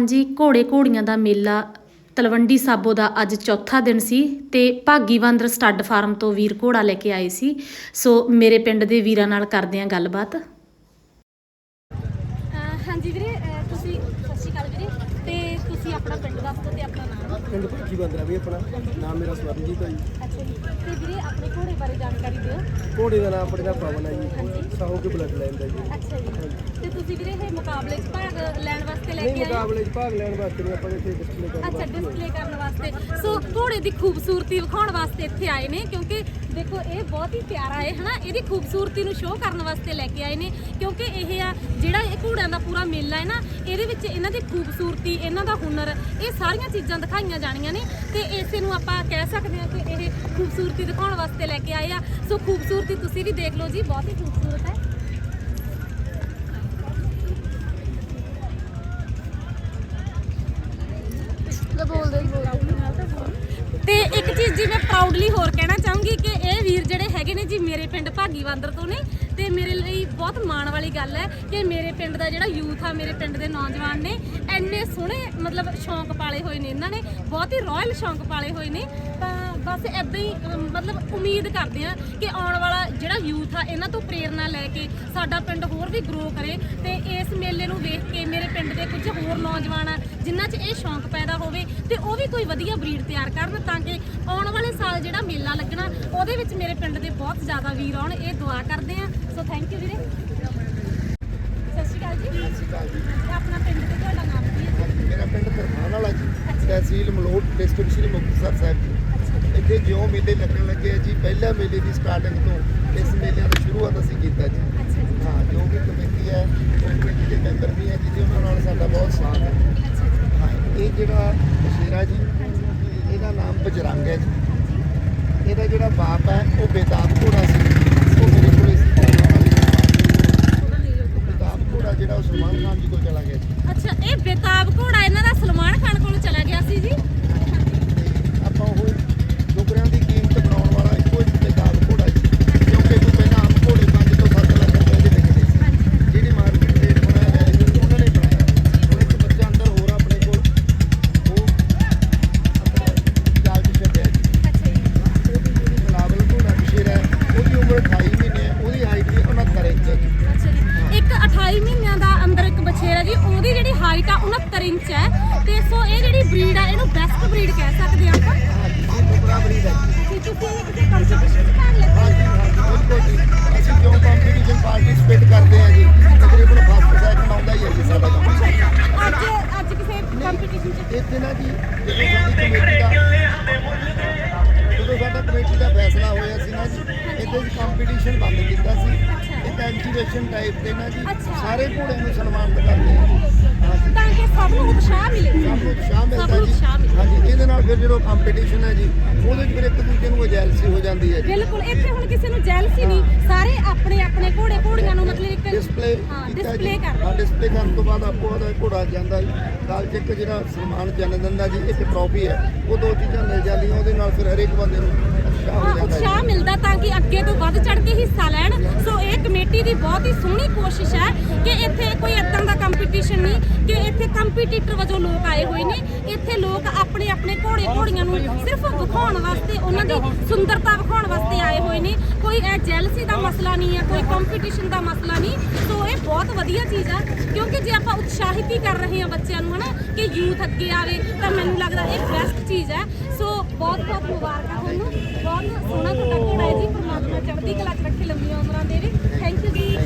ਹਾਂਜੀ, ਘੋੜੇ ਘੋੜੀਆਂ ਦਾ ਮੇਲਾ ਤਲਵੰਡੀ ਸਾਬੋ ਦਾ ਅੱਜ ਚੌਥਾ ਦਿਨ ਸੀ ਤੇ ਭਾਗੀਵੰਦਰ ਸਟੱਡ ਫਾਰਮ ਤੋਂ ਵੀਰ ਘੋੜਾ ਲੈ ਕੇ ਆਏ ਸੀ। ਸੋ ਮੇਰੇ ਪਿੰਡ ਦੇ ਵੀਰਾਂ ਨਾਲ ਕਰਦੇ ਆਂ ਗੱਲਬਾਤ ਅਹ ਹਾਂਜੀ ਵੀਰੇ ਅਹ ਤੁਸੀਂ ਸਤਿ ਸ਼੍ਰੀ ਅਕਾਲ ਵੀਰੇ ਤੇ ਤੁਸੀਂ ਆਪਣਾ ਪਿੰਡ ਦੱਸ ਦਿਓ ਤੇ ਆਪਣਾ ਨਾਮ ਪਿੰਡ ਭੁੱਖੀ ਬੰਦਰਾ ਵੀ ਆਪਣਾ। ਨਾਮ ਮੇਰਾ ਸਵਰਨਜੀਤ ਹੈ ਜੀ। ਅੱਛਾ ਜੀ। ਤੇ ਵੀਰੇ ਆਪਣੇ ਘੋੜੇ ਬਾਰੇ ਜਾਣਕਾਰੀ ਦਿਓ। ਘੋੜੇ ਦਾ ਨਾਮ ਆਪਣੇ ਦਾ ਪਵਨ ਹੈ ਜੀ। ਸਾਹੂ ਕੇ ਬਲੱਡ ਲਾਈਨ ਦਾ ਜੀ। ਅੱਛਾ ਜੀ। ਤੇ ਤੁਸੀਂ ਵੀਰੇ ਇਹ ਮੁਕਾਬਲੇ 'ਚ ਭਾਗ ਲੈਣ ਵਾਸਤੇ ਲੈ ਨਹੀਂ ਕੇ ਆਏ ਹੋ? ਮੁਕਾਬਲੇ 'ਚ ਭਾਗ ਲੈਣ ਵਾਸਤੇ ਨਹੀਂ ਆਪਾਂ ਇੱਥੇ ਡਿਸਪਲੇ ਕਰਨ ਅੱਛਾ ਵਾਸਤੇ ਡਿਸਪਲੇ ਕਰਨ ਵਾਸਤੇ। ਸੋ ਘੋੜੇ ਦੀ ਖੂਬਸੂਰਤੀ ਵਿਖਾਉਣ ਵਾਸਤੇ ਇੱਥੇ ਆਏ ਨੇ ਕਿਉਂਕਿ ਦੇਖੋ ਇਹ ਬਹੁਤ ਹੀ ਪਿਆਰਾ ਹੈ ਹਨਾ? ਇਹਦੀ ਖੂਬਸੂਰਤੀ ਨੂੰ ਸ਼ੋਅ ਕਰਨ ਵਾਸਤੇ ਲੈ ਕੇ ਆਏ ਨੇ ਕਿਉਂਕਿ ਇਹ ਆ ਘੋੜਿਆਂ ਦਾ ਪੂਰਾ ਮੇਲਾ ਹੈ ਨਾ ਇਹਦੇ ਵਿੱਚ ਇਹਨਾਂ ਦੀ ਖੂਬਸੂਰਤੀ ਇਹਨਾਂ ਦਾ ਹੁਨਰ ਇਹ ਸਾਰੀਆਂ ਚੀਜ਼ਾਂ ਦਿਖਾਈਆਂ ਜਾਣੀਆਂ ਨੇ ਤੇ ਇਸੇ ਨੂੰ ਆਪਾਂ ਕਹਿ ਸਕਦੇ ਹਾਂ ਕਿ ਇਹ ਖੂਬਸੂਰਤੀ ਦਿਖਾਉਣ ਵਾਸਤੇ ਲੈ ਕੇ ਆਏ ਆ। ਸੋ ਖੂਬਸੂਰਤੀ ਤੁਸੀਂ ਵੀ ਦੇਖ ਲਓ ਜੀ ਬਹੁਤ ਹੀ ਖੂਬਸੂਰਤ ਹੈ। ਤੇ ਜੀ, ਮੈਂ ਪ੍ਰਾਊਡਲੀ ਹੋਰ ਕਹਿਣਾ ਚਾਹੂੰਗੀ ਕਿ ਇਹ ਵੀਰ ਜਿਹੜੇ ਹੈਗੇ ਨੇ ਜੀ, ਮੇਰੇ ਪਿੰਡ ਭਾਗੀਵੰਦਰ ਤੋਂ ਨੇ ਤੇ ਮੇਰੇ ਲਈ ਬਹੁਤ ਮਾਣ ਵਾਲੀ ਗੱਲ ਹੈ ਕਿ ਮੇਰੇ ਪਿੰਡ ਦਾ ਜਿਹੜਾ ਯੂਥ ਆ, ਮੇਰੇ ਪਿੰਡ ਦੇ ਨੌਜਵਾਨ ਨੇ ਐਨੇ ਸੋਹਣੇ, ਮਤਲਬ ਸ਼ੌਂਕ ਪਾਲੇ ਹੋਏ ਨੇ ਇਹਨਾਂ ਨੇ, ਬਹੁਤ ਹੀ ਰਾਇਲ ਸ਼ੌਂਕ ਪਾਲੇ ਹੋਏ ਨੇ। ਤਾਂ ਬਸ ਐਦਾਂ ਹੀ ਅਮ, ਮਤਲਬ ਉਮੀਦ ਕਰਦੇ ਆ ਕਿ ਆਉਣ ਵਾਲਾ ਜਿਹੜਾ ਯੂਥ ਆ ਇਹਨਾਂ ਤੋਂ ਪ੍ਰੇਰਣਾ ਲੈ ਕੇ ਸਾਡਾ ਪਿੰਡ ਹੋਰ ਵੀ ਗਰੋ ਕਰੇ ਤੇ ਇਸ ਮੇਲੇ ਨੂੰ ਵੇਖ ਕੇ ਮੇਰੇ ਪਿੰਡ ਦੇ ਕੁਝ ਹੋਰ ਨੌਜਵਾਨ ਆ ਜਿਨ੍ਹਾਂ 'ਚ ਇਹ ਸ਼ੌਂਕ ਪੈਦਾ ਹੋਵੇ ਤੇ ਉਹ ਵੀ ਕੋਈ ਵਧੀਆ ਬਰੀਡ ਤਿਆਰ ਕਰਨ ਤਾਂ ਕਿ ਆਉਣ ਵਾਲੇ ਸਾਲ ਜਿਹੜਾ ਮੇਲਾ ਲੱਗਣਾ ਉਹਦੇ ਵਿੱਚ ਮੇਰੇ ਪਿੰਡ ਦੇ ਬਹੁਤ ਜ਼ਿਆਦਾ ਵੀਰ ਆਉਣ ਇਹ ਦੁਆ ਕਰਦੇ ਆ ਸੋ ਥੈਂਕ ਯੂ ਵੀਰੇ। ਸਤਿ ਸ਼੍ਰੀ ਅਕਾਲ ਜੀ। ਸਤਿ ਸ਼੍ਰੀ ਅਕਾਲ ਜੀ। ਆਪਣਾ ਪਿੰਡ ਤੇ ਤੁਹਾਡਾ ਨਾਮ ਕੀ ਹੈ? ਮੇਰਾ ਪਿੰਡ ਤਰਖਾਨ ਵਾਲਾ ਜੀ ਤਹਿਸੀਲ ਮਲੋਟ ਡਿਸਟ੍ਰਿਕਟ ਸ਼੍ਰੀ ਮੁਕਤਸਰ ਸਾਹਿਬ। ਜੀ ਇੱਥੇ ਜਿਉਂ ਮੇਲੇ ਲੱਗਣ ਲੱਗੇ ਆ ਜੀ ਪਹਿਲਾ ਮੇਲੇ ਦੀ ਸਟਾਰਟਿੰਗ ਤੋਂ ਇਸ ਮੇਲੇ ਦਾ ਸ਼ੁਰੂਆਤ ਅਸੀਂ ਕੀਤਾ ਜੀ। ਹਾਂ ਜੋ ਵੀ ਕਮੇਟੀ ਹੈ ਉਹ ਕਮੇਟੀ ਦੇ ਮੈਂਬਰ ਵੀ ਹੈ ਜਿਹਦੇ ਉਹਨਾਂ ਨਾਲ ਸਾਡਾ ਬਹੁਤ ਸਾਥ ਹੈ। ਹਾਂ ਇਹ ਜਿਹੜਾ ਬਸ਼ੀਰਾ ਜੀ ਇਹਦਾ ਨਾਮ ਬਜਰੰਗ ਹੈ ਜੀ। ਇਹਦਾ ਜਿਹੜਾ ਬਾਪ ਹੈ ਉਹ ਬੇਤਾਬ ਘੋੜਾ ਸੀ। ਉਹ ਮੇਰੇ ਕੋਲੇ ਸੀ। ਬੇਤਾਬ ਘੋੜਾ ਜਿਹੜਾ ਉਹ ਸਲਮਾਨ ਖਾਨ ਜੀ ਕੋਲ ਚਲਾ ਗਿਆ ਜੀ। ਅੱਛਾ ਇਹ ਬੇਤਾਬ ਘੋੜਾ ਇਹਨਾਂ ਦਾ ਸਲਮਾਨ ਖਾਨ ਕਮੇਟੀ ਦਾ ਫੈਸਲਾ ਹੋਇਆ ਸੀ ਨਾ ਜੀ। ਇਹਦੇ ਵਿੱਚ ਕੰਪੀਟੀਸ਼ਨ ਬੰਦ ਕੀਤਾ ਸੀ। ਇੱਕ ਐਗਜੀਬਿਸ਼ਨ ਟਾਈਪ ਦੇ ਨਾ ਜੀ। ਸਾਰੇ ਘੋੜਿਆਂ ਨੂੰ ਸਨਮਾਨਿਤ ਕਰਦੇ ਹਾਂ ਤਾਂ ਕਿ ਸਭ ਨੂੰ ਉਤਸ਼ਾਹ ਮਿਲੇ। ਸਭ ਨੂੰ ਉਤਸ਼ਾਹ ਮਿਲਦਾ ਜੀ। ਹਾਂਜੀ ਇਹਦੇ ਨਾਲ ਫਿਰ ਜਦੋਂ ਕੰਪੀਟੀਸ਼ਨ ਹੈ ਜੀ ਉਹਦੇ ਵਿੱਚ ਫਿਰ ਇੱਕ ਦੂਜੇ ਨੂੰ ਜੈਲਸੀ ਹੋ ਜਾਂਦੀ ਹੈ ਜੀ। ਬਿਲਕੁਲ। ਇੱਥੇ ਹੁਣ ਕਿਸੇ ਨੂੰ ਜੈਲਸੀ ਨਹੀਂ। ਸਾਰੇ ਆਪਣੇ ਆਪਣੇ ਘੋੜੇ ਘੋੜੀਆਂ ਨੂੰ ਮਤਲਬ ਇੱਕ ਡਿਸਪਲੇ ਹਾਂ ਡਿਸਪਲੇ ਕਰ ਹਾਂ ਡਿਸਪਲੇ ਕਰਨ ਤੋਂ ਬਾਅਦ ਆਪੋ ਉਹਦਾ ਘੋੜਾ ਜਾਂਦਾ ਜੀ। ਨਾਲ ਇੱਕ ਜਿਹੜਾ ਸਨਮਾਨ ਚੰਨ ਦਿੰਦਾ ਜੀ ਇੱਕ ਟਰੋਫੀ ਹੈ ਉਹ ਦੋ ਚੀਜ਼ਾਂ ਮਿਲ ਜਾਂਦੀਆਂ। ਉਹਦੇ ਨਾਲ ਫਿਰ ਹਰੇਕ ਬੰਦੇ ਨੂੰ ਉਤਸ਼ਾਹ ਮਿਲਦਾ ਤਾਂ ਕਿ ਅੱਗੇ ਤੋਂ ਵੱਧ ਚੜ ਕੇ ਹਿੱਸਾ ਲੈਣ। ਸੋ ਇਹ ਕਮੇਟੀ ਦੀ ਬਹੁਤ ਹੀ ਸੋਹਣੀ ਕੋਸ਼ਿਸ਼ ਹੈ ਕਿ ਇੱਥੇ ਕੋਈ ਇਦਾਂ ਕੰਪੀਟੀਸ਼ਨ ਨਹੀਂ ਕਿ ਇੱਥੇ ਕੰਪੀਟੀਟਰ ਵਜੋਂ ਲੋਕ ਆਏ ਹੋਏ ਨੇ। ਇੱਥੇ ਲੋਕ ਆਪਣੇ ਆਪਣੇ ਘੋੜੇ ਘੋੜੀਆਂ ਨੂੰ ਸਿਰਫ ਵਿਖਾਉਣ ਵਾਸਤੇ, ਉਹਨਾਂ ਦੀ ਸੁੰਦਰਤਾ ਵਿਖਾਉਣ ਵਾਸਤੇ ਆਏ ਹੋਏ ਨੇ। ਕੋਈ ਇਹ ਜੈਲਸੀ ਦਾ ਮਸਲਾ ਨਹੀਂ ਹੈ, ਕੋਈ ਕੰਪੀਟੀਸ਼ਨ ਦਾ ਮਸਲਾ ਨਹੀਂ। ਸੋ ਇਹ ਬਹੁਤ ਵਧੀਆ ਚੀਜ਼ ਆ, ਕਿਉਂਕਿ ਜੇ ਆਪਾਂ ਉਤਸ਼ਾਹਿਤ ਹੀ ਕਰ ਰਹੇ ਹਾਂ ਬੱਚਿਆਂ ਨੂੰ, ਹਨਾ, ਕਿ ਯੂਥ ਅੱਗੇ ਆਵੇ, ਤਾਂ ਮੈਨੂੰ ਲੱਗਦਾ ਇਹ ਬੈਸਟ ਚੀਜ਼ ਹੈ। ਸੋ ਬਹੁਤ ਬਹੁਤ ਮੁਬਾਰਕਾਂ ਤੁਹਾਨੂੰ। ਬਹੁਤ ਸੋਹਣਾ ਤੁਹਾਡਾ ਘੋੜਾ ਹੈ ਜੀ, ਪਰਮਾਤਮਾ ਚੜ੍ਹਦੀ ਕਲਾ 'ਚ ਰੱਖੇ ਲੰਮੀਆਂ ਉਮਰਾਂ ਦੇਵੇ ਥੈਂਕ ਯੂ ਜੀ।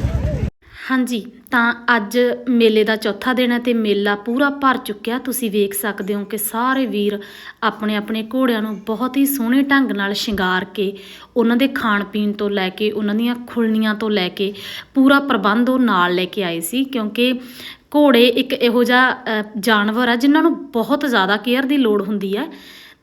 ਹਾਂਜੀ, ਤਾਂ ਅੱਜ ਮੇਲੇ ਦਾ ਚੌਥਾ ਦਿਨ ਹੈ ਤੇ ਮੇਲਾ ਪੂਰਾ ਭਰ ਚੁੱਕਿਆ। ਤੁਸੀਂ ਵੇਖ ਸਕਦੇ ਹੋ ਕਿ ਸਾਰੇ ਵੀਰ ਆਪਣੇ ਆਪਣੇ ਘੋੜਿਆਂ ਨੂੰ ਬਹੁਤ ਹੀ ਸੋਹਣੇ ਢੰਗ ਨਾਲ ਸ਼ਿੰਗਾਰ ਕੇ ਉਹਨਾਂ ਦੇ ਖਾਣ ਪੀਣ ਤੋਂ ਲੈ ਕੇ, ਉਹਨਾਂ ਦੀਆਂ ਖੁਲਣੀਆਂ ਤੋਂ ਲੈ ਕੇ ਪੂਰਾ ਪ੍ਰਬੰਧ ਉਹ ਨਾਲ ਲੈ ਕੇ ਆਏ ਸੀ। ਕਿਉਂਕਿ ਘੋੜੇ ਇੱਕ ਇਹੋ ਜਿਹਾ ਜਾਨਵਰ ਆ ਜਿਨ੍ਹਾਂ ਨੂੰ ਬਹੁਤ ਜ਼ਿਆਦਾ ਕੇਅਰ ਦੀ ਲੋੜ ਹੁੰਦੀ ਹੈ।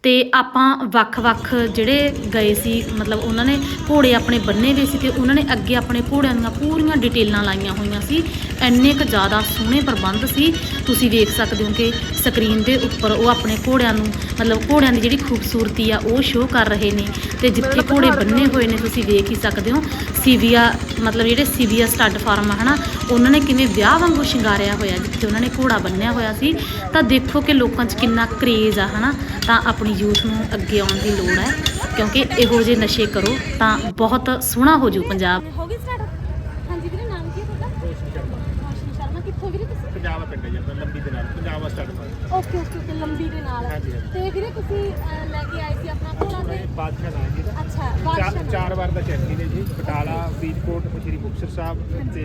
ਤੇ ਆਪਾਂ ਵੱਖ-ਵੱਖ ਜਿਹੜੇ ਗਏ ਸੀ ਮਤਲਬ ਉਹਨਾਂ ਨੇ ਘੋੜੇ ਆਪਣੇ ਬੰਨੇ ਹੋਏ ਸੀ ਤੇ ਉਹਨਾਂ ਨੇ ਅੱਗੇ ਆਪਣੇ ਘੋੜਿਆਂ ਦੀਆਂ ਪੂਰੀਆਂ ਡਿਟੇਲਾਂ ਲਾਈਆਂ ਹੋਈਆਂ ਸੀ। ਇੰਨੇ ਕੁ ਜ਼ਿਆਦਾ ਸੋਹਣੇ ਪ੍ਰਬੰਧ ਸੀ। ਤੁਸੀਂ ਵੇਖ ਸਕਦੇ ਹੋ ਕਿ ਸਕਰੀਨ ਦੇ ਉੱਪਰ ਉਹ ਆਪਣੇ ਘੋੜਿਆਂ ਨੂੰ ਮਤਲਬ ਘੋੜਿਆਂ ਦੀ ਜਿਹੜੀ ਖੂਬਸੂਰਤੀ ਆ ਉਹ ਸ਼ੋਅ ਕਰ ਰਹੇ ਨੇ ਤੇ ਜਿੱਥੇ ਘੋੜੇ ਬੰਨੇ ਹੋਏ ਨੇ ਤੁਸੀਂ ਵੇਖ ਹੀ ਸਕਦੇ ਹੋ। ਸੀਵੀਆ ਮਤਲਬ ਜਿਹੜੇ ਸੀਵੀਆ ਸਟੱਡ ਫਾਰਮ ਆ ਹਨਾ ਉਹਨਾਂ ਨੇ ਕਿਵੇਂ ਵਿਆਹ ਵਾਂਗੂ ਸ਼ਿੰਗਾਰਿਆ ਹੋਇਆ ਜਿੱਥੇ ਉਹਨਾਂ ਨੇ ਘੋੜਾ ਬੰਨਿਆ ਹੋਇਆ ਸੀ। ਤਾਂ ਦੇਖੋ ਕਿ ਲੋਕਾਂ 'ਚ ਕਿੰਨਾ ਕਰੇਜ਼ ਆ ਹਨਾ ਤਾਂ ਆਪਣੀ ਯੂਥ ਨੂੰ ਅੱਗੇ ਆਉਣ ਦੀ ਲੋੜ ਹੈ। ਕਿਉਂਕਿ ਇਹੋ ਜਿਹੇ ਨਸ਼ੇ ਕਰੋ ਤਾਂ ਬਹੁਤ ਸੋਹਣਾ ਹੋ ਜੂ ਪੰਜਾਬ। ਹੋ ਗਈ ਸਟਾਰਟ ਹਾਂਜੀ ਵੀਰੇ ਨਾਮ ਕੀ ਹੈ ਤੁਹਾਡਾ? ਰੋਸ਼ਨੀ ਸ਼ਰਮਾ। ਕਿੱਥੋਂ ਵੀਰੇ ਤੁਸੀਂ? ਪੰਜਾਬ ਪਿੰਡ ਹੈ ਜੀ ਆਪਣਾ ਲੰਬੀ ਦੇ ਨਾਲ। Punjab start okay okay okay Lambi ਦੇ ਨਾਲ। ਹਾਂਜੀ, ਹਾਂਜੀ। ਤੇ ਵੀਰੇ ਤੁਸੀਂ ਅਹ, ਲੈ ਕੇ ਆਏ ਸੀ ਆਪਣਾ ਘੋੜਾ ਤੇ? ਬਾਦਸ਼ਾਹ ਨਾਮ ਜੀ। ਦਾ ਅੱਛਾ ਚਾਰ- ਬਾਦਸ਼ਾਹ ਚਾਰ ਵਾਰ ਦਾ ਚੈਂਪੀਅਨ ਹੈ ਜੀ। ਬਟਾਲਾ ਫਰੀਦਕੋਟ ਸ਼੍ਰੀ ਮੁਕਤਸਰ ਸਾਹਿਬ ਤੇ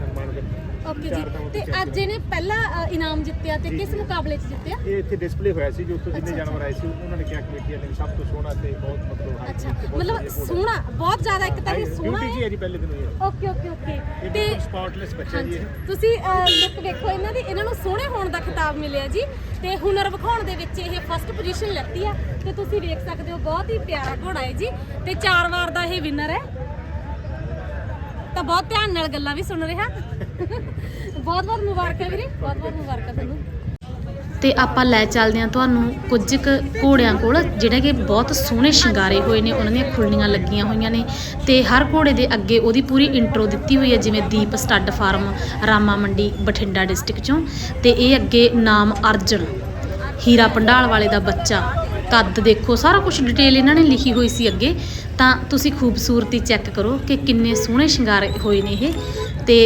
ਹਰਮਾਨਗੜ੍ਹ ਓਕੇ ਚਾਰ ਥਾਵਾਂ ਜੀ ਤੋਂ ਤੇ ਅੱਜ champion। ਇਹਨੇ ਪਹਿਲਾ ਅ, ਇਨਾਮ ਜਿੱਤਿਆ ਤੇ ਜੀ, ਕਿਸ ਜੀ। ਮੁਕਾਬਲੇ 'ਚ ਜਿੱਤਿਆ? ਇਹ ਇੱਥੇ ਡਿਸਪਲੇ ਹੋਇਆ ਸੀ ਜੋ ਉੱਥੋਂ ਜਿੰਨੇ ਅੱਛਾ, ਜਾਨਵਰ ਆਏ ਸੀ ਉਹਨਾਂ ਨੇ ਕਿਹਾ ਕਮੇਟੀ ਵਾਲੇ ਨੇ ਸਭ ਤੋਂ ਸੋਹਣਾ ਤੇ ਬਹੁਤ ਮਤਲਬ high ਅੱਛਾ ਤੇ ਬਹੁਤ ਮਤਲਬ ਵਧੀਆ ਘੋੜਾ। ਸੋਹਣਾ ਬਹੁਤ ਜ਼ਿਆਦਾ ਇੱਕ ਤਾਂ ਇਹ High- ਸੋਹਣਾ beauty ਜੀ ਹੈ। ਹੈ ਜੀ ਪਹਿਲੇ ਦਿਨੋਂ ਹੀ। ਇਹ। Okay okay okay. ਇਹ ਤੇ ਬਿਲਕੁਲ ਸਪੌਟਲੈਸ ਬੱਚਾ ਜੀ ਹਾਂਜੀ। ਇਹ। ਤੁਸੀਂ ਲੁੱਕ ਵੇਖੋ ਇਹਨਾਂ ਦੀ ਇਹਨਾਂ ਨੂੰ ਸੋਹਣੇ ਹੋਣ ਦਾ ਖਿਤਾਬ ਮਿਲਿਆ ਜੀ। ਤੇ ਹੁਨਰ ਵਿਖਾਉਣ ਦੇ ਵਿੱਚ ਇਹ ਫਸਟ ਪੋਜੀਸ਼ਨ ਲੈਤੀ ਆ। ਤੇ ਤੁਸੀਂ ਵੇਖ ਸਕਦੇ ਹੋ ਬਹੁਤ ਹੀ ਪਿਆਰਾ ਘੋੜਾ ਹੈ ਜੀ। ਤੇ ਚਾਰ ਵਾਰ ਦਾ ਇਹ ਵਿਨਰ ਹੈ। ਤਾਂ ਬਹੁਤ ਧਿਆਨ ਨਾਲ ਗੱਲਾਂ ਵੀ ਸੁਣ ਰਿਹਾ। ਬਹੁਤ ਬਹੁਤ ਮੁਬਾਰਕਾਂ ਵੀਰੇ, ਬਹੁਤ ਬਹੁਤ ਮੁਬਾਰਕਾਂ ਤੁਹਾਨੂੰ। ਤੇ ਆਪਾਂ ਲੈ ਚੱਲਦੇ ਹਾਂ ਤੁਹਾਨੂੰ ਕੁਝ ਕੁ ਘੋੜਿਆਂ ਕੋਲ, ਜਿਹੜੇ ਕਿ ਬਹੁਤ ਸੋਹਣੇ ਸ਼ਿੰਗਾਰੇ ਹੋਏ ਨੇ, ਉਹਨਾਂ ਦੀਆਂ ਖੁੱਲੀਆਂ ਲੱਗੀਆਂ ਹੋਈਆਂ ਨੇ। ਤੇ ਹਰ ਘੋੜੇ ਦੇ ਅੱਗੇ ਉਹਦੀ ਪੂਰੀ ਇੰਟਰੋ ਦਿੱਤੀ ਹੋਈ ਹੈ, ਜਿਵੇਂ ਦੀਪ stud farm, Rama Mandi, Bathinda district ਚੋਂ। ਤੇ ਇਹ ਅੱਗੇ ਨਾਮ ਅਰਜਨ, ਹੀਰਾ ਪੰਡਾਲ ਵਾਲੇ ਦਾ ਬੱਚਾ। ਕੱਦ ਦੇਖੋ, ਸਾਰਾ ਕੁਝ ਡਿਟੇਲ ਇਹਨਾਂ ਨੇ ਲਿਖੀ ਹੋਈ ਸੀ ਅੱਗੇ। ਤਾਂ ਤੁਸੀਂ ਖੂਬਸੂਰਤੀ ਚੈੱਕ ਕਰੋ ਕਿ ਕਿੰਨੇ ਸੋਹਣੇ ਸ਼ਿੰਗਾਰੇ ਹੋਏ ਨੇ ਇਹ। ਤੇ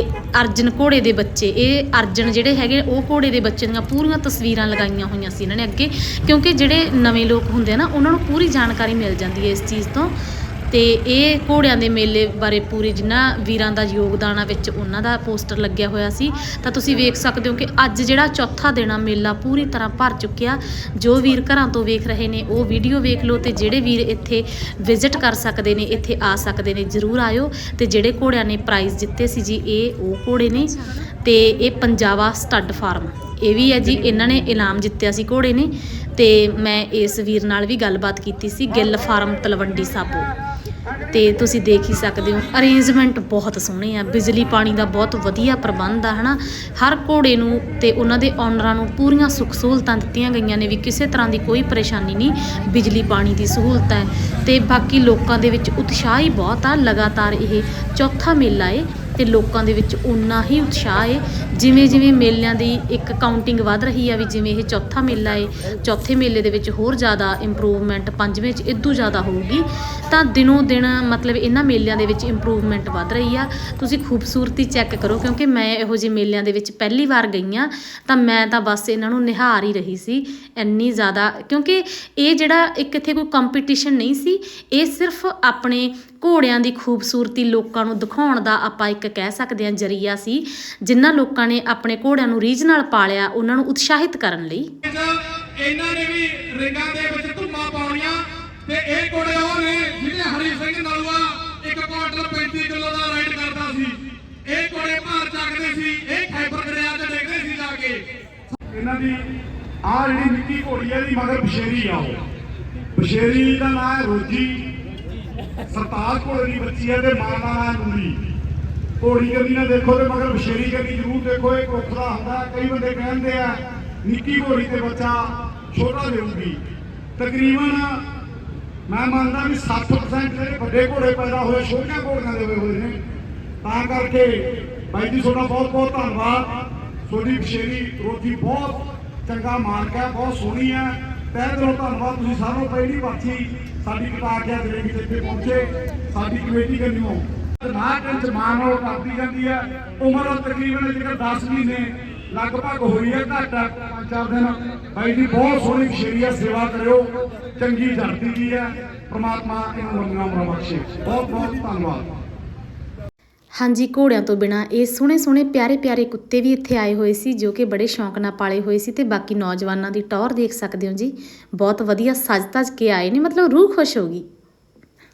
ਅਰਜਨ ਘੋੜੇ ਦੇ ਬੱਚੇ, ਇਹ ਅਰਜਨ ਜਿਹੜੇ ਹੈਗੇ, ਉਹ ਘੋੜੇ ਦੇ ਬੱਚੇ ਦੀਆਂ ਪੂਰੀਆਂ ਤਸਵੀਰਾਂ ਲਗਾਈਆਂ ਹੋਈਆਂ ਸੀ ਇਹਨਾਂ ਨੇ ਅੱਗੇ। ਕਿਉਂਕਿ ਜਿਹੜੇ ਨਵੇਂ ਲੋਕ ਹੁੰਦੇ ਆ ਨਾ, ਉਹਨਾਂ ਨੂੰ ਪੂਰੀ ਜਾਣਕਾਰੀ ਮਿਲ ਜਾਂਦੀ ਹੈ ਇਸ ਚੀਜ਼ ਤੋਂ। ਤੇ ਇਹ ਘੋੜਿਆਂ ਦੇ ਮੇਲੇ ਬਾਰੇ ਪੂਰੇ ਜਿੰਨਾ ਵੀਰਾਂ ਦਾ ਯੋਗਦਾਨ ਆ ਵਿੱਚ ਉਹਨਾਂ ਦਾ ਪੋਸਟਰ ਲੱਗਿਆ ਹੋਇਆ ਸੀ, ਤਾਂ ਤੁਸੀਂ ਵੇਖ ਸਕਦੇ ਹੋ ਕਿ ਅੱਜ ਜਿਹੜਾ ਚੌਥਾ ਦਿਨ ਆ, ਮੇਲਾ ਪੂਰੀ ਤਰ੍ਹਾਂ ਭਰ ਚੁੱਕਿਆ। ਜੋ ਵੀਰ ਘਰਾਂ ਤੋਂ ਵੇਖ ਰਹੇ ਨੇ, ਉਹ ਵੀਡੀਓ ਵੇਖ ਲਓ ਤੇ ਜਿਹੜੇ ਵੀਰ ਇੱਥੇ ਵਿਜ਼ਿਟ ਕਰ ਸਕਦੇ ਨੇ, ਇੱਥੇ ਆ ਸਕਦੇ ਨੇ, ਜਰੂਰ ਆਇਓ। ਤੇ ਜਿਹੜੇ ਘੋੜਿਆਂ ਨੇ ਪ੍ਰਾਈਜ਼ ਜਿੱਤੇ ਸੀ ਜੀ, ਇਹ ਉਹ ਘੋੜੇ ਨੇ ਤੇ ਇਹ ਪੰਜਾਬਾ ਸਟੱਡ ਫਾਰਮ ਇਹ ਵੀ ਹੈ ਜੀ, ਇਹਨਾਂ ਨੇ ਇਨਾਮ ਜਿੱਤਿਆ ਸੀ ਘੋੜੇ ਨੇ ਤੇ ਮੈਂ ਇਸ ਵੀਰ ਨਾਲ ਵੀ ਗੱਲਬਾਤ ਕੀਤੀ ਸੀ, ਗਿੱਲ ਫਾਰਮ ਤਲਵੰਡੀ ਸਾਬੋ। ਤੇ ਤੁਸੀਂ ਦੇਖ ਹੀ ਸਕਦੇ ਹੋ ਅਰੇਂਜਮੈਂਟ ਬਹੁਤ ਸੋਹਣੇ ਆ, ਬਿਜਲੀ ਪਾਣੀ ਦਾ ਬਹੁਤ ਵਧੀਆ ਪ੍ਰਬੰਧ ਆ, ਹਨਾ? ਹਰ ਘੋੜੇ ਨੂੰ ਤੇ ਉਹਨਾਂ ਦੇ ਓਨਰਾਂ ਨੂੰ ਪੂਰੀਆਂ ਸੁੱਖ ਸਹੂਲਤਾਂ ਦਿੱਤੀਆਂ ਗਈਆਂ ਨੇ ਵੀ ਕਿਸੇ ਤਰ੍ਹਾਂ ਦੀ ਕੋਈ ਪਰੇਸ਼ਾਨੀ ਨਹੀਂ, ਬਿਜਲੀ ਪਾਣੀ ਦੀ ਸਹੂਲਤ ਹੈ। ਤੇ ਬਾਕੀ ਲੋਕਾਂ ਦੇ ਵਿੱਚ ਉਤਸ਼ਾਹ ਹੀ ਬਹੁਤ ਆ, ਲਗਾਤਾਰ ਇਹ ਚੌਥਾ ਮੇਲਾ ਏ। ਤੇ ਲੋਕਾਂ ਦੇ ਵਿੱਚ ਉਨਾ ਹੀ ਉਤਸ਼ਾਹ ਏ। ਜਿਵੇਂ ਜਿਵੇਂ ਮੇਲਿਆਂ ਦੀ ਇੱਕ ਕਾਊਂਟਿੰਗ ਵੱਧ ਰਹੀ ਆ ਵੀ ਜਿਵੇਂ ਇਹ ਚੌਥਾ ਮੇਲਾ ਏ, ਚੌਥੇ ਮੇਲੇ ਦੇ ਵਿੱਚ ਹੋਰ ਜ਼ਿਆਦਾ ਇੰਪਰੂਵਮੈਂਟ ਪੰਜਵੇਂ 'ਚ ਇਦੋਂ ਜ਼ਿਆਦਾ ਹੋਊਗੀ। ਤਾਂ ਦਿਨੋਂ ਦਿਨ ਮਤਲਬ ਇਹਨਾਂ ਮੇਲਿਆਂ ਦੇ ਵਿੱਚ ਇੰਪਰੂਵਮੈਂਟ ਵੱਧ ਰਹੀ ਆ। ਤੁਸੀਂ ਖੂਬਸੂਰਤੀ ਚੈੱਕ ਕਰੋ ਕਿਉਂਕਿ ਮੈਂ ਇਹੋ ਜਿਹੇ ਮੇਲਿਆਂ ਦੇ ਵਿੱਚ ਪਹਿਲੀ ਵਾਰ ਗਈ ਆ, ਤਾਂ ਮੈਂ ਤਾਂ ਬਸ ਇਹਨਾਂ ਨੂੰ ਨਿਹਾਰ ਹੀ ਰਹੀ ਸੀ ਇੰਨੀ ਜ਼ਿਆਦਾ। ਕਿਉਂਕਿ ਇਹ ਜਿਹੜਾ ਇੱਕ ਇੱਥੇ ਕੋਈ ਕੰਪੀਟੀਸ਼ਨ ਨਹੀਂ ਸੀ, ਇਹ ਸਿਰਫ ਆਪਣੇ ਘੋੜਿਆਂ ਦੀ ਖੂਬਸੂਰਤੀ ਲੋਕਾਂ ਨੂੰ ਦਿਖਾਉਣ ਦਾ ਆਪਾਂ ਇੱਕ ਕਹਿ ਸਕਦੇ ਹਾਂ ਜਰੀਆ ਸੀ, ਜਿਨ੍ਹਾਂ ਲੋਕਾਂ ਨੇ ਆਪਣੇ ਘੋੜਿਆਂ ਨੂੰ ਰੀਝ ਨਾਲ ਪਾਲਿਆ, ਉਹਨਾਂ ਨੂੰ ਉਤਸ਼ਾਹਿਤ ਕਰਨ ਲਈ। ਇਹਨਾਂ ਨੇ ਵੀ ਰਿੰਗਾਂ ਦੇ ਵਿੱਚ ਧੁੰਮਾਂ ਪਾਉਣੀਆਂ, ਤੇ ਇਹ ਕੋੜੇ ਉਹ ਨੇ ਜਿਹਨੇ ਹਰੀ ਸਿੰਘ ਨਲੂਆ ਇੱਕ ਕੁਆਟਰ 35 ਕਿਲੋ ਦਾ ਰਾਈਡ ਕਰਦਾ ਸੀ। ਇਹ ਕੋੜੇ ਭਾਰ ਚੱਕਦੇ ਸੀ, ਇਹ ਖੈਬਰ ਦਰਿਆ ਤੇ ਡੇਗਦੇ ਸੀ ਜਾ ਕੇ। ਇਹਨਾਂ ਦੀ ਆਹ ਜਿਹੜੀ ਨਿੱਕੀ ਘੋੜੀ ਹੈ ਦੀ ਮਗਰ ਬਸ਼ੇਰੀ ਆ ਉਹ। ਬਸ਼ੇਰੀ ਦਾ ਨਾਮ ਹੈ ਰੋਜੀ। ਸਰਤਾਜ ਘੋੜੇ ਦੀ ਬੱਚੀ ਹੈ ਤੇ ਮਾਂ ਦਾ ਨਾਮ ਹੈ ਨੂਰੀ ਘੋੜੀ ਕਦੀ ਨਾ ਦੇਖੋ ਤੇ ਮਗਰ ਬਸ਼ੇਰੀ ਕਦੀ ਜ਼ਰੂਰ ਦੇਖੋ, ਇਹ ਕੋਖਲਾ ਹੁੰਦਾ, ਕਈ ਬੰਦੇ ਕਹਿੰਦੇ ਆ, ਨਿੱਕੀ ਘੋੜੀ ਤੇ ਬੱਚਾ ਛੋਟਾ ਦੇਊਗੀ। ਤਕਰੀਬਨ ਮੈਂ ਮੰਨਦਾ ਵੀ 60% ਜਿਹੜੇ ਵੱਡੇ ਘੋੜੇ ਪੈਦਾ ਹੋਏ, ਛੋਟੀਆਂ ਘੋੜੀਆਂ ਦੇ ਹੋਏ ਨੇ। ਤਾਂ ਕਰਕੇ ਬਾਈ ਜੀ, ਤੁਹਾਡਾ ਬਹੁਤ ਬਹੁਤ ਧੰਨਵਾਦ। ਤੁਹਾਡੀ ਬਸ਼ੇਰੀ ਰੋਟੀ ਬਹੁਤ ਚੰਗਾ ਮਾਰਕ ਹੈ, ਬਹੁਤ ਸੋਹਣੀ ਹੈ। ਤਹਿ ਦਿਲੋਂ ਧੰਨਵਾਦ, ਤੁਸੀਂ ਸਾਰਿਆਂ ਨੂੰ ਪਹਿਲੀ ਵਾਰੀ ਸਾਡੀ ਕਟਾ ਕੇ ਵਿੱਚ ਇੱਥੇ ਪਹੁੰਚੇ। ਸਾਡੀ ਕਮੇਟੀ ਕੰਨਿਓ। ਨਾਟਕ ਚ ਮਾਨੋ ਕਰਦੀ ਜਾਂਦੀ ਹੈ। ਉਮਰ ਤਕਰੀਬਨ ਜਿਹੜਾ 10 ਮਹੀਨੇ, ਲਗਭਗ ਹੋਈ ਹੈ ਘੱਟ, ਪੰਜ ਚਾਰ ਦਿਨ। ਬਾਈ ਜੀ, ਬਹੁਤ ਸੋਹਣੀ ਬਸ਼ੇਰੀ ਸੇਵਾ ਕਰਿਓ। ਚੰਗੀ ਧਰਤੀ ਦੀ ਹੈ। ਪ੍ਰਮਾਤਮਾ ਇਹਨੂੰ ਲੰਮੀਆਂ ਉਮਰਾਂ ਬਖਸ਼ੇ। ਬਹੁਤ ਬਹੁਤ ਧੰਨਵਾਦ। ਹਾਂਜੀ, ਘੋੜਿਆਂ ਤੋਂ ਬਿਨਾ ਇਹ ਸੋਹਣੇ ਸੋਹਣੇ ਪਿਆਰੇ ਪਿਆਰੇ ਕੁੱਤੇ ਵੀ ਇੱਥੇ ਆਏ ਹੋਏ ਸੀ, ਜੋ ਕਿ ਬੜੇ ਸ਼ੌਂਕ ਨਾਲ ਪਾਲੇ ਹੋਏ ਸੀ ਤੇ ਬਾਕੀ ਨੌਜਵਾਨਾਂ ਦੀ ਟੌਰ ਦੇਖ ਸਕਦੇ ਹੋ ਜੀ। ਬਹੁਤ ਵਧੀਆ ਸਜ ਧਜ ਕੇ ਆਏ ਨੇ, ਮਤਲਬ ਰੂਹ ਖੁਸ਼ ਹੋ ਗਈ।